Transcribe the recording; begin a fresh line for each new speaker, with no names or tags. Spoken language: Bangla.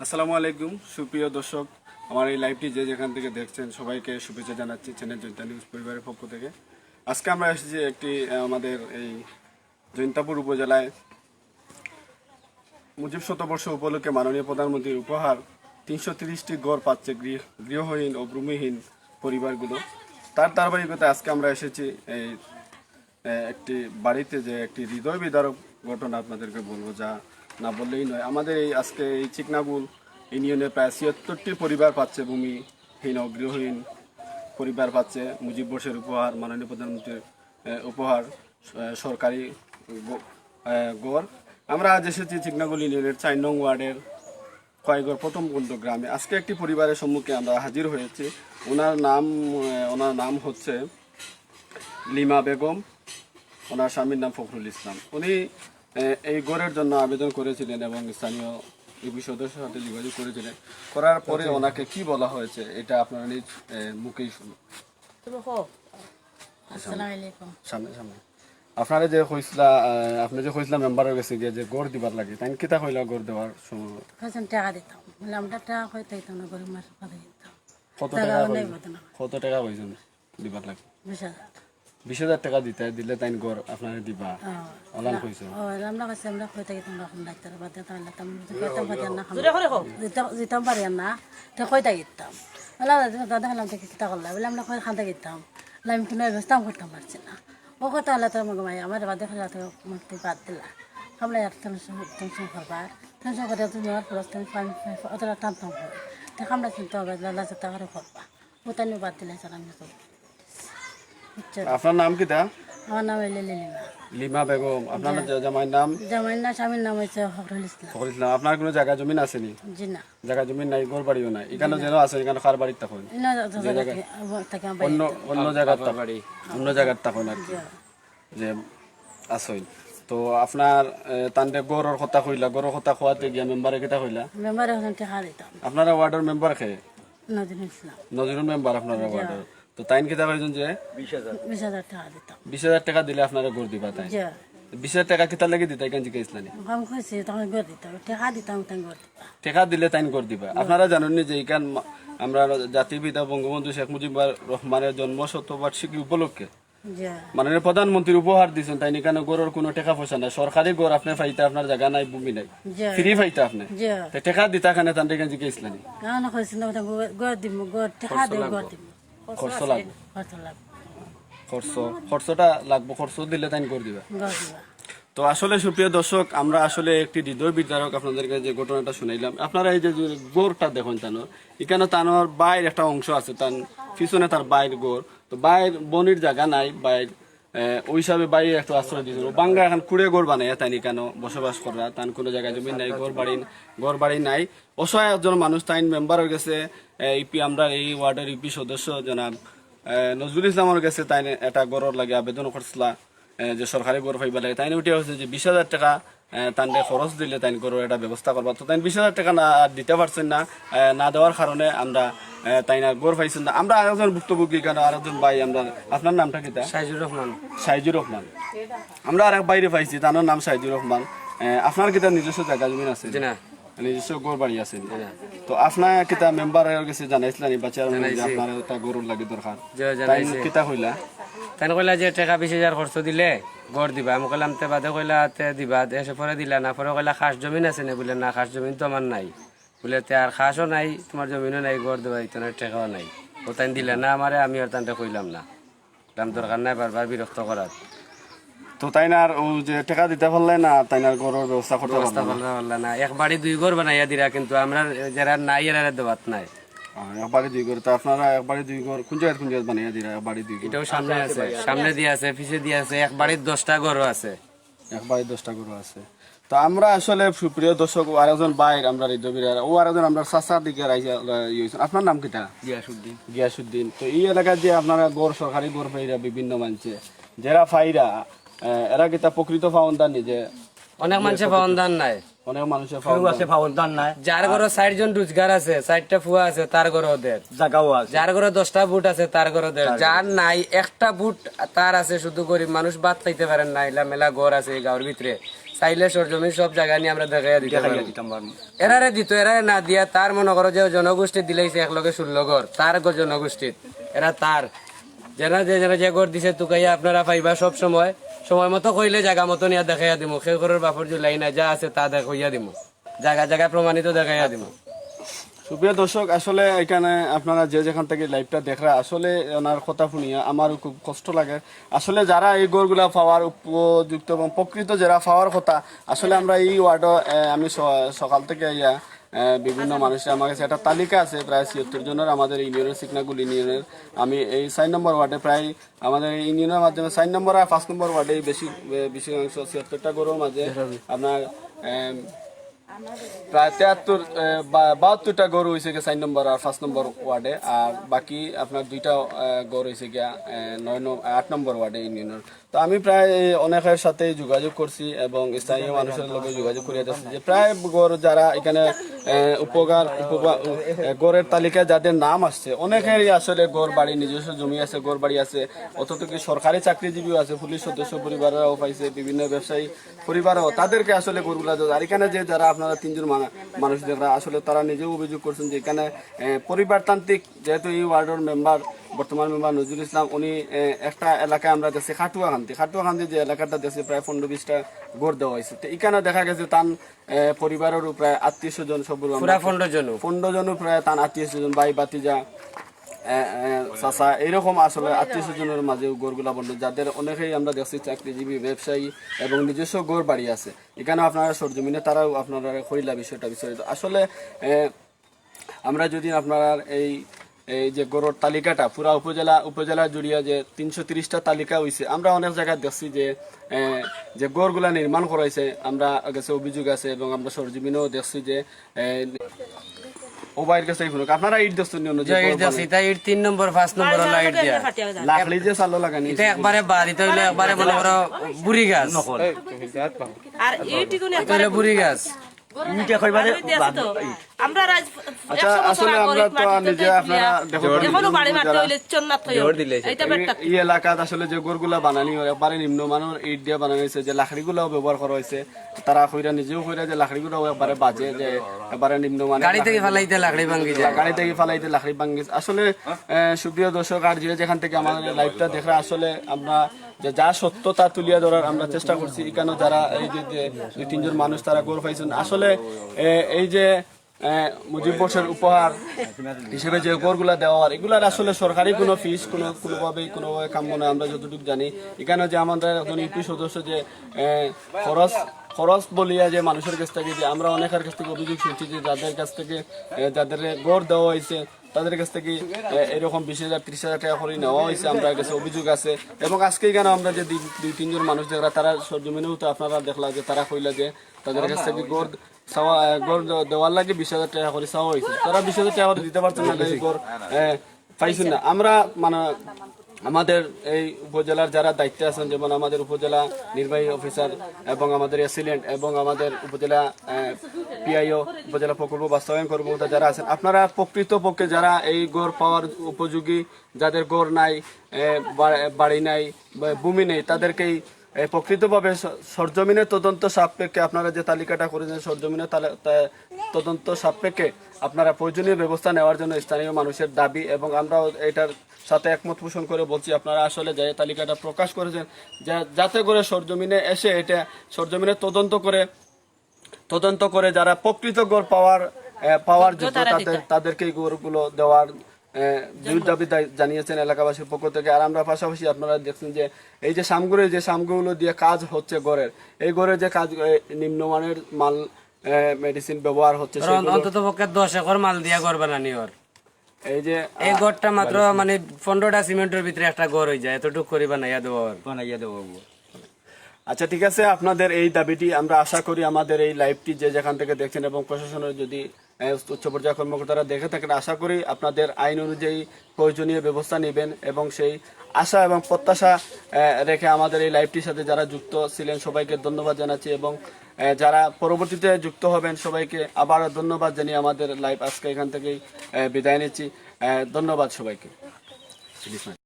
আসসালামু আলাইকুম, সুপ্রিয় দর্শক। আমার এই লাইভটি যে যেখান থেকে দেখছেন, সবাইকে শুভেচ্ছা জানাচ্ছি চ্যানেল জয়ন্তা নিউজ পরিবারের পক্ষ থেকে। আজকে আমরা এসেছি একটি আমাদের এই জৈন্তাপুর উপজেলায়। মুজিব শতবর্ষ উপলক্ষে মাননীয় প্রধানমন্ত্রীর উপহার, তিনশো তিরিশটি গড় পাচ্ছে গৃহ, গৃহহীন ও ভূমিহীন পরিবারগুলো। তার ধারাবাহিকতায় আজকে আমরা এসেছি এই একটি বাড়িতে যে একটি হৃদয় বিদারক ঘটনা আপনাদেরকে বলব, যা না বললেই নয়। আমাদের এই আজকে এই চিকনাগুল ইউনিয়নে প্রায় ছিয়াত্তরটি পরিবার পাচ্ছে ভূমিহীন গৃহহীন পরিবার পাচ্ছে। মুজিব বর্ষের উপহার, মাননীয় প্রধানমন্ত্রীর উপহার সরকারি গড়। আমরা আজ এসেছি চিকনাগুল ইউনিয়নের চার নং ওয়ার্ডের কয়েকর প্রথম কুণ্ড গ্রামে। আজকে একটি পরিবারের সম্মুখে আমরা হাজির হয়েছি। ওনার নাম ওনার নাম হচ্ছে লিমা বেগম। ওনার স্বামীর নাম ফখরুল ইসলাম। উনি এই গড়ের জন্য আবেদন করেছিলেন এবং স্থানীয় ইউপি সদস্যের সাথে যোগাযোগ করেছিলেন। করার পরে ওনাকে কি বলা হয়েছে এটা আপনারা নিজ মুখেই শুনুন। সামনে সামনে। আপনারা যে আপনি যে কইসলা মেম্বারের গেছে গিয়ে যে গড় দিবার লাগে তাই কিতা কইলা গড় দেওয়ার সময়।
টাকা দিতাম। আমরা টাকা না গরিব
কত
টাকা
কত টাকা কইছেন দিবার লাগে?
বিশ হাজার।
বিশ হাজার টাকা দিতে দিলে তাই গড় আপনারা দিবা।
ও,
অলান কইছে।
ও আমরা কাছে আমরা হইতে দিতাম না এখন ডাক্তার বাদে তাহলে তাম দিতাম পারি না খাম। দিতাম পারি না তো কইতে দিতাম বলে দাদা হলাম থেকে কিতা করলাম বলে আমরা কই খান্তে দিতাম বলে আমি কোনো ব্যবস্থা করতাম পারছি না। ও কথা হলে তোর মগে মাই আমার বাদে ফেলা তো মুক্তি বাদ দিলা। আমরা এক টেনশন টেনশন করবার টেনশন করে তুমি আমার খরচ তুমি অতটা টানতাম করে তো আমরা চিন্তা হবে লালা চেতা করে করবা। ও তাই বাদ দিলে আমি তো বুঝছ?
আপনার নাম কিতা
আমার নাম
লিমা বেগম। আপনার জামাইয়ের নাম?
জামাইর না স্বামীর নাম হয়েছে ফখরুল ইসলাম।
ফখরুল ইসলাম। আপনার কোনো জায়গা জমিন আসেনি
জি না।
জায়গা জমিন নাই ঘর বাড়িও নাই। এখানে যেন আছে এখানে কার বাড়ির তখন।
ইনা যত জায়গা থেকে- থেকে আমার
অন্য অন্য জায়গার বাড়ি। অন্য জায়গার তখন আর কি। যে আসইন তো আপনার তান্ডে গড়ের কথা কইলা গড়ের কথা খোয়াতে গিয়া মেম্বারে কেটা কইলা?
মেম্বারে হলেন টাকা দিতাম
আপনারা ওয়ার্ডের মেম্বার খে
নদিন ইসলাম।
নজরুল মেম্বার আপনারা ওয়ার্ডের। তো তাইন যে?
বিশ হাজার। টাকা দিতাম।
বিশ হাজার টাকা দিলে আপনারা গড় দিবা তাই বিশ হাজার টাকা কিতা লাগি দিতা এখান থেকে ইসলানি
আমি খুঁজছি তখন গড় দিতাম। টাকা দিতাম তখন গড় দিতাম
টাকা দিলে তাইন করে দিবা। আপনারা জানেন নি যে এখান আমরা জাতির পিতা বঙ্গবন্ধু শেখ মুজিবুর রহমানের জন্ম শতবার্ষিকী উপলক্ষে মাননীয় প্রধানমন্ত্রীর উপহার দিয়েছেন তাই এখানে গড়ের কোনো টাকা পয়সা নাই। সরকারি গড় আপনি ফাইতে আপনার জায়গা নাই ভূমি নাই। ফ্রি ফাইতে আপনি। টাকা দিতা খানে তান এখান থেকে
কারণ গড় দিব গড় টাকা দিব গড় দিব
খরচ লাগবে। খরচ খরচটা লাগবে খরচ দিলে তাই করে দিবা। তো আসলে সুপ্রিয় দর্শক আমরা আসলে একটি হৃদয় বিদারক আপনাদেরকে যে ঘটনাটা শুনাইলাম আপনারা এই যে গোরটা দেখুন তানো এখানে তানোর বাইর একটা অংশ আছে তার পিছনে তার বাইর গোর। তো বাইর বনির জায়গা নাই বাইর ওই হিসাবে বাইরে একটু আশ্রয় দিয়েছিল। বাংলা এখন কুড়ে বানাই তাই কেন? বসবাস করা তান কোনো জায়গায় জমি নাই ঘর বাড়ি ঘর বাড়ি নাই। অসহায় একজন মানুষ তাই মেম্বার হয়ে গেছে ইপি আমরা এই ওয়ার্ডের ইপি সদস্য জনাব নজরুল ইসলামের গেছে তাই এটা গড়র লাগে আবেদন করছিলা। এ, যে সরকারি গড় পাইবা লাগে তাই উঠে হচ্ছে যে বিশ হাজার টাকা তান্ডে খরচ দিলে তাই গড়ের একটা ব্যবস্থা করবা তো তাই বিশ হাজার টাকা না দিতে পারছেন না না দেওয়ার কারণে আমরা তাই না গড় পাইছেন না। আমরা আরেকজন ভুক্তভোগী কেন আরেকজন ভাই আমরা আপনার নামটা কিতা
সাইজুর রহমান।
সাইজুর রহমান। আমরা আরেক বাইরে পাইছি তার নাম সাইজুর রহমান। আপনার কিতা নিজস্ব জায়গা জমিন আছে?
না।
নিজস্ব গড় বাড়ি আছে তো আপনার কিতা মেম্বার গেছে জানাইছিলেন বা চেয়ারম্যান যে আপনার একটা গরুর লাগে দরকার।
যে
তাই
জানাইছে।
কিতা হইলা
তাই কইলা যে টাকা বিশ হাজার খরচ দিলে গড় দিবা। আমি কইলাম তে বাদে কইলা তে দিবা এসে পরে দিলা না পরে কইলা খাস জমিন আছে না বলে না খাস জমিন তো আমার নাই। বলে তে আর খাসও নাই তোমার জমিনও নাই গড় দেবা টাকাও নাই। ও তাই দিলে না আমারে আমি আর তানটা কইলাম না। দাম দরকার নাই বারবার বিরক্ত করার।
তো তাই না আর ও যে টাকা দিতে পারলে না তাই না গরুর ব্যবস্থা করতে
ব্যবস্থা
পারলে না।
এক বাড়ি দুই ঘর বানাইয়া দিরা কিন্তু আমরা যারা নাই এরা দেবাত নাই।
আহ, একবারে দুই ঘর তো আপনারা একবারে দুই ঘর কোন জায়গায় কোন জায়গায় বানিয়ে দিরা একবারে দুই ঘর?
এটাও সামনে আছে সামনে দিয়ে আছে পিছে দিয়ে আছে এক বাড়ির দশটা ঘরও আছে।
একবারে দশটা গরু আছে। তো আমরা আসলে সুপ্রিয় দর্শক ও আরেকজন বাইর আমরা হৃদয়বীর ও আরেকজন আমরা সাসার দিকে রাইছে ইয়ে আপনার নাম কিটা
গিয়াসুদ্দিন।
গিয়াসুদ্দিন। তো এই এলাকায় যে আপনারা গড় সরকারি গড় পাইরা বিভিন্ন মানছে যারা ফাইরা এরা কিতা প্রকৃত ফাউন্ডার নিজে
অনেক মানুষের দান নাই।
অনেক মানুষের ফাউন্ডার
যার ঘরে ষাট জন রোজগার আছে ষাটটা ফুয়া আছে তার ঘরে ওদের।
জায়গাও আছে।
যার ঘরে দশটা বুট আছে তার ঘরে ওদের। যার নাই একটা বুট তার আছে শুধু গরিব মানুষ ভাত খাইতে পারেন না এলা মেলা ঘর আছে এই গাঁর ভিতরে। চাইলে সরজমিন সব জায়গা নিয়ে আমরা দেখাইয়া দিতে পারব। এরারে দিত এরারে না দিয়া তার মনে করো যে জনগোষ্ঠী দিলেইছে একলগে ষোলো ঘর তার জনগোষ্ঠীর এরা তার। যেনা যে যেনা যে ঘর দিছে তুকাইয়া আপনারা পাইবা সব সময়। সময় মতো কইলে জায়গা মতো নিয়ে দেখাইয়া দিমু। সেই ঘরের বাপর জুলাই না যা আছে তা দেখাইয়া দিমু। জায়গা জায়গা প্রমাণিত দেখাইয়া দিমু।
সুপ্রিয় দর্শক আসলে এখানে আপনারা যে যেখান থেকে লাইভটা দেখরা আসলে ওনার কথা শুনিয়া আমারও খুব কষ্ট লাগে। আসলে যারা এই গরগুলা পাওয়ার উপযুক্ত এবং প্রকৃত যারা পাওয়ার কথা, আসলে আমরা এই ওয়ার্ডও আমি সকাল থেকে ইয়া বিভিন্ন মানুষের আমার কাছে একটা তালিকা আছে প্রায় ছিয়াত্তর জনের আমাদের ইউনিয়নের সিকনাগুল ইউনিয়নের। আমি এই চার নম্বর ওয়ার্ডে প্রায় আমাদের এই ইউনিয়নের মাধ্যমে চার নম্বর আর পাঁচ নম্বর ওয়ার্ডে বেশি বেশি অংশ ছিয়াত্তরটা গরুর মাঝে আপনার প্রায় তেহাত্তর বাহাত্তরটা গরু হয়েছে গিয়ে চার নম্বর আর পাঁচ নম্বর ওয়ার্ডে। আর বাকি আপনার দুইটা গরু হয়েছে গিয়া নয় নম- আট নম্বর ওয়ার্ডে ইউনিয়নের। তো আমি প্রায় অনেকের সাথে যোগাযোগ করছি এবং স্থানীয় মানুষের লগে যোগাযোগ করিয়া যাচ্ছি যে প্রায় গরু যারা এখানে উপকার গড়ের তালিকায় যাদের নাম আসছে, অনেকেরই আসলে গড় বাড়ি, নিজস্ব জমি আছে গড় বাড়ি আছে, অথচ কি সরকারি চাকরিজীবীও আছে, পুলিশ সদস্য পরিবাররাও পাইছে, বিভিন্ন ব্যবসায়ী পরিবারও, তাদেরকে আসলে গরুগুলা আর এখানে যে যারা আপনারা তিনজন মানুষ যারা আসলে তারা নিজেও অভিযোগ করছেন যে এখানে পরিবারতান্ত্রিক যেহেতু এই ওয়ার্ডের মেম্বার বর্তমান মেম্বার নজরুল ইসলাম উনি একটা এলাকায় আমরা দেখছি খাটুয়াখান্তি খাটুয়াখান্তি যে এলাকাটা দেখছি প্রায় পনেরো বিশটা গড় দেওয়া হয়েছে। তো এখানে দেখা গেছে তান পরিবারেরও প্রায় আত্মীয় স্বজন সব
পনেরো জন
পনেরো জনও প্রায় তান আত্মীয় স্বজন ভাই বাতিজা চাষা এইরকম আসলে আত্মীয় স্বজনের মাঝে গড়গুলা বন্ধ। যাদের অনেকেই আমরা দেখছি চাকরিজীবী ব্যবসায়ী এবং নিজস্ব গড় বাড়ি আছে। এখানে আপনারা সরজমিনে তারাও আপনারা করিলা বিষয়টা বিস্তারিত। আসলে আমরা যদি আপনারা এই এই যে গড়ের তালিকাটা পুরা উপজেলা উপজেলা জুড়িয়া যে তিনশো তিরিশটা তালিকা হয়েছে আমরা অনেক জায়গায় দেখছি যে যে গড়গুলা নির্মাণ করাইছে আমরা গেছে অভিযোগ আছে এবং আমরা সরজমিনেও দেখছি যে ওবাইয়ের কাছে ফোন আপনারা ইট দেখছেন নি অন্য যে
ইট দিছি তা ইট তিন নম্বর পাঁচ নম্বর হলো ইট দিয়া
লাখলি যে চালো লাগানি
এটা একবারে বাড়ি তো হইলে একবারে মনে বড় বুড়ি গাছ
আর ইট
এটা একবারে বুড়ি গাছ
আমরা রাজ
আচ্ছা আসলে আমরা তো নিজে আপনারা দেখো
এখনও বাড়ি মারতে হইলে চন্নাত হইও। এইটা বেটা
এই এলাকাত আসলে যে গড়গুলা বানানি হয় একবারে নিম্নমানের ইট দিয়ে বানানো হয়েছে যে লাকড়িগুলাও ব্যবহার করা হয়েছে তারা কইরা নিজেও কইরা যে লাকড়িগুলাও একবারে বাজে যে একবারে নিম্নমানের
গাড়ি থেকে ফেলাইতে লাকড়ি ভাঙ্গি যায়।
গাড়ি থেকে ফালাইতে লাকড়ি ভাঙ্গি আসলে আহ, সুপ্রিয় দর্শক আর যে যেখান থেকে আমাদের লাইভটা দেখা আসলে আমরা যে যা সত্য তা তুলিয়া ধরার আমরা চেষ্টা করছি এখানে যারা এই যে দুই, তিনজন মানুষ তারা গৌরব পাইছেন। আসলে এই যে মুজিব বর্ষের উপহার হিসেবে যে গড়গুলা দেওয়া হয়, এগুলার আসলে সরকারি কোনো ফিস কোনো কোনোভাবেই, কোনোভাবে কাম্য নয়, আমরা যতটুকু জানি। এখানে যে আমাদের একজন ইউপি সদস্য যে খরচ খরচ বলিয়া যে মানুষের কাছ থেকে যে আমরা অনেকের কাছ থেকে অভিযোগ শুনছি যে যাদের কাছ থেকে যাদের গড় দেওয়া হয়েছে, তাদের কাছ থেকে এরকম বিশ হাজার, ত্রিশ হাজার টাকা করে নেওয়া হয়েছে, আমরা কাছে অভিযোগ আছে। এবং আজকে কেন আমরা যে দুই- তিনজন মানুষ যারা তারা সরজমিনেও তো আপনারা দেখলা যে, তারা কইলা যে তাদের কাছ থেকে গড় চাওয়া দেওয়ার লাগে বিশ হাজার টাকা করে চাওয়া হয়েছে। তারা বিশ হাজার টাকা করে দিতে পারছেন না এ, পাইছেন না। আমরা মানে আমাদের এই উপজেলার যারা দায়িত্বে আছেন যেমন আমাদের উপজেলা নির্বাহী অফিসার এবং আমাদের অ্যাসিলেন্ট এবং আমাদের উপজেলা পিআইও উপজেলা প্রকল্প বাস্তবায়ন কর্মকর্তা যারা আছেন আপনারা প্রকৃত পক্ষে যারা এই গড় পাওয়ার উপযোগী যাদের গড় নাই বাড়ি নাই বা ভূমি নেই তাদেরকেই প্রকৃতভাবে সরজমিনের তদন্ত সাপেক্ষে আপনারা যে তালিকাটা করেছেন সরজমিনের তদন্ত সাপেক্ষে আপনারা প্রয়োজনীয় ব্যবস্থা নেওয়ার জন্য স্থানীয় মানুষের দাবি এবং আমরাও এটার সাথে একমত পোষণ করে বলছি আপনারা আসলে যে তালিকাটা প্রকাশ করেছেন যা- যাতে করে সরজমিনে এসে এটা সরজমিনে তদন্ত করে তদন্ত করে যারা প্রকৃত গড় পাওয়ার পাওয়ার যোগ্য তাদের তাদেরকে গড়গুলো দেওয়ার দাবি জানিয়েছেন এলাকাবাসীর পক্ষ থেকে। আর আমরা পাশাপাশি আপনারা দেখছেন যে এই যে যে সামগুলো দিয়ে কাজ হচ্ছে গড়ের এই গড়ের যে কাজ নিম্নমানের মাল মেডিসিন ব্যবহার হচ্ছে
অন্তত পক্ষে দশ একর মাল দিয়া ঘর বানানি ওর
এই যে
এই ঘরটা মাত্র মানে পনেরোটা সিমেন্টের ভিতরে একটা ঘর হয়ে যায়। এতটুকু করে বানাইয়া দেওয়া ওর
আচ্ছা ঠিক আছে। আপনাদের এই দাবিটি আমরা আশা করি আমাদের এই লাইভটি যে যেখান থেকে দেখছেন এবং প্রশাসনের যদি উচ্চ পর্যায়ের কর্মকর্তারা দেখে থাকেন, আশা করি আপনাদের আইন অনুযায়ী প্রয়োজনীয় ব্যবস্থা নেবেন এবং সেই আশা এবং প্রত্যাশা রেখে আমাদের এই লাইভটির সাথে যারা যুক্ত ছিলেন সবাইকে ধন্যবাদ জানাচ্ছি এবং যারা পরবর্তীতে যুক্ত হবেন সবাইকে আবার ধন্যবাদ জানিয়ে আমাদের লাইভ আজকে এখান থেকেই বিদায় নিচ্ছি। ধন্যবাদ সবাইকে।